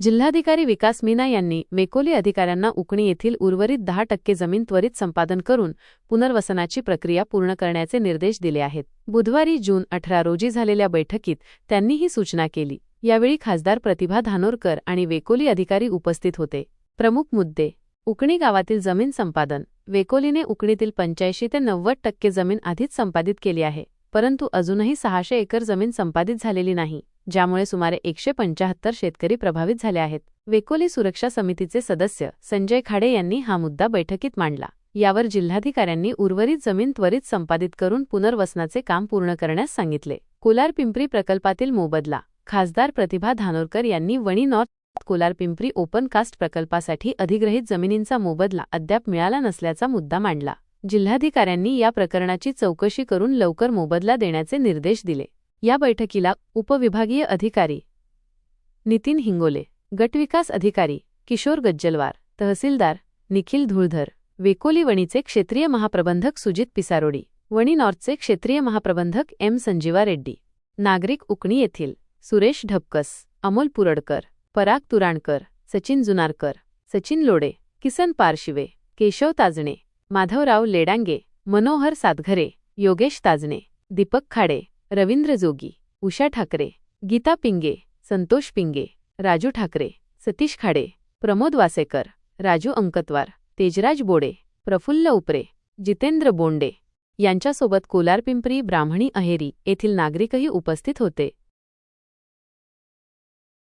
जिल्हाधिकारी विकास मीना यांनी वेकोली अधिकाऱ्यांना उकणी येथील उर्वरित दहा टक्के जमीन त्वरित संपादन करून पुनर्वसनाची प्रक्रिया पूर्ण करण्याचे निर्देश दिले आहेत. बुधवारी जून अठरा रोजी झालेल्या बैठकीत त्यांनी ही सूचना केली. यावेळी खासदार प्रतिभा धानोरकर आणि वेकोली अधिकारी उपस्थित होते. प्रमुख मुद्दे. उकणी गावातील जमीन संपादन. वेकोलीने उकणीतील पंच्याऐंशी ते नव्वद टक्के जमीन आधीच संपादित केली आहे परंतु अजूनही सहाशे एकर जमीन संपादित झालेली नाही. ज्यामुळे सुमारे एकशे पंचाहत्तर शेतकरी प्रभावित झाले आहेत. वेकोली सुरक्षा समितीचे सदस्य संजय खाडे यांनी हा मुद्दा बैठकीत मांडला. यावर जिल्हाधिकाऱ्यांनी उर्वरित जमीन त्वरित संपादित करून पुनर्वसनाचे काम पूर्ण करण्यास सांगितले. कोलार पिंपरी प्रकल्पातील मोबदला खासदार प्रतिभा धानोरकर यांनी Wani north Kolar Pimpri open cast प्रकल्पासाठी अधिग्रहित जमिनींचा मोबदला अद्याप मिळाला नसल्याचा मुद्दा मांडला. जिल्हाधिकाऱ्यांनी या प्रकरणाची चौकशी करून लवकर मोबदला देण्याचे निर्देश दिले. या बैठकीला उपविभागीय अधिकारी नितीन हिंगोले गटविकास अधिकारी किशोर गज्जलवार तहसीलदार निखिल धुळधर वेकोली वणीचे क्षेत्रीय महाप्रबंधक सुजित पिसारोडी वणी नॉर्थचे क्षेत्रीय महाप्रबंधक एम संजीवा रेड्डी नागरिक उकणी येथील सुरेश ढबकस अमोल पुरडकर पराग तुराणकर सचिन जुनारकर सचिन लोडे किसन पारशिवे केशव ताजणे माधवराव लेडांगे मनोहर सातघरे योगेश ताजणे दीपक खाडे रवींद्र जोगी उषा ठाकरे गीता पिंगे संतोष पिंगे राजू ठाकरे सतीश खाडे प्रमोद वासेकर राजू अंकतवार तेजराज बोडे प्रफुल्ल उपरे जितेंद्र बोंडे. यांच्यासोबत कोलारपिंपरी ब्राह्मणी अहेरी येथील नागरिकही उपस्थित होते.